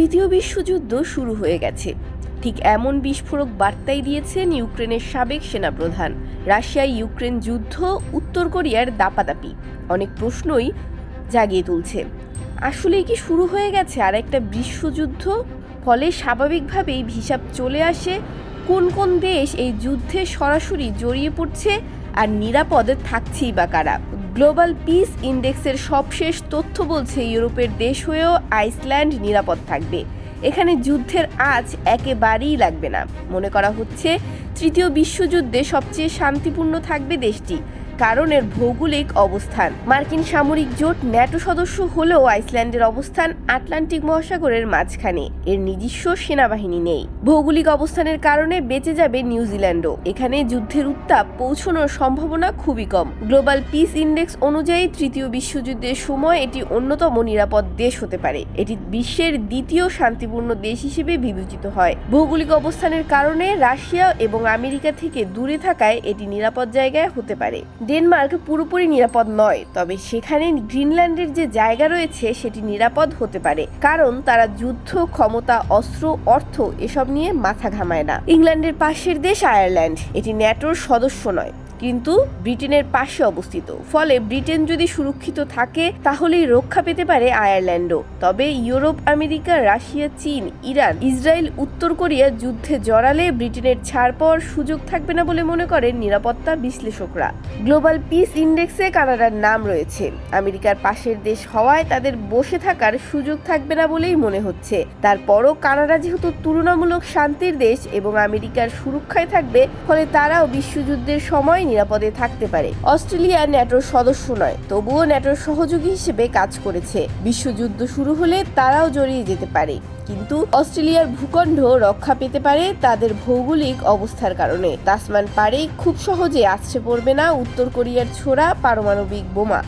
তৃতীয় বিশ্বযুদ্ধ শুরু হয়ে গেছে। ঠিক এমন বিস্ফোরক বার্তাই দিয়েছেন ইউক্রেনের সাবেক সেনাপ্রধান। রাশিয়া ইউক্রেন যুদ্ধ, উত্তর কোরিয়ার দাপাদাপি। অনেক প্রশ্নই জাগিয়ে তুলছে। আসলেই কি শুরু হয়ে গেছে আর একটা বিশ্বযুদ্ধ? ফলে স্বাভাবিকভাবেই হিসাব চলে আসে কোন কোন দেশ এই যুদ্ধে সরাসরি জড়িয়ে পড়ছে আর নিরাপদে থাকছেই বা কারা। গ্লোবাল পিস ইন্ডেক্সের সবশেষ তথ্য বলছে ইউরোপের দেশ হয়েও আইসল্যান্ড নিরাপদ থাকবে। এখানে যুদ্ধের আজ একেবারেই লাগবে না। মনে করা হচ্ছে তৃতীয় বিশ্বযুদ্ধে সবচেয়ে শান্তিপূর্ণ থাকবে দেশটি। কারণ এর ভৌগোলিক অবস্থান। মার্কিন সামরিক জোট ন্যাটো সদস্য হলেও আইসল্যান্ডের অবস্থান আটলান্টিক মহাসাগরের মাঝখানে। এর নিজস্ব সেনাবাহিনী নেই। ভৌগোলিক অবস্থানের কারণে বেঁচে যাবে নিউজিল্যান্ডও এখানে যুদ্ধের উত্তাপ পৌঁছানোর সম্ভাবনা খুবই কম। গ্লোবাল পিস ইন্ডেক্স অনুযায়ী তৃতীয় বিশ্বযুদ্ধের সময় এটি অন্যতম নিরাপদ দেশ হতে পারে। এটি বিশ্বের দ্বিতীয় শান্তিপূর্ণ দেশ হিসেবে বিবেচিত হয়। ভৌগোলিক অবস্থানের কারণে রাশিয়া এবং আমেরিকা থেকে দূরে থাকায় এটি নিরাপদ জায়গায় হতে পারে। ডেনমার্ক পুরোপুরি নিরাপদ নয়, তবে সেখানে গ্রিনল্যান্ডের যে জায়গা রয়েছে সেটি নিরাপদ হতে পারে, কারণ তারা যুদ্ধ, ক্ষমতা, অস্ত্র, অর্থ এসব নিয়ে মাথা ঘামায় না। ইংল্যান্ডের পাশের দেশ আয়ারল্যান্ড, এটি ন্যাটোর সদস্য নয়। কিন্তু ব্রিটেনের পাশে অবস্থিত। ফলে ব্রিটেন যদি সুরক্ষিত থাকে, তাহলেই রক্ষা পেতে পারে আয়ারল্যান্ডও। তবে ইউরোপ, আমেরিকা, রাশিয়া, চীন, ইরান, ইসরায়েল, উত্তর কোরিয়া যুদ্ধে জড়ালে ব্রিটেনের ছাড় পাওয়ার সুযোগ থাকবে না বলে মনে করেন নিরাপত্তা বিশ্লেষকরা। গ্লোবাল পিস ইন্ডেক্সে কানাডার নাম রয়েছে। আমেরিকার পাশের দেশ হওয়ায় তাদের বসে থাকার সুযোগ থাকবে না বলেই মনে হচ্ছে। তারপরও কানাডা যেহেতু তুলনামূলক শান্তির দেশ এবং আমেরিকার সুরক্ষায় থাকবে, ফলে তারাও বিশ্বযুদ্ধের সময় নিরাপদে থাকতে পারে। অস্ট্রেলিয়া ন্যাটোর সদস্য নয়, তবুও ন্যাটোর সহযোগী হিসেবে কাজ করেছে। বিশ্বযুদ্ধ শুরু হলে তারাও জড়িয়ে যেতে পারে। কিন্তু অস্ট্রেলিয়ার ভূখণ্ড রক্ষা পেতে পারে তাদের ভৌগোলিক অবস্থার কারণে। তাসমান পারে খুব সহজে আছড়ে পড়বে না উত্তর কোরিয়ার ছোড়া পারমাণবিক বোমা।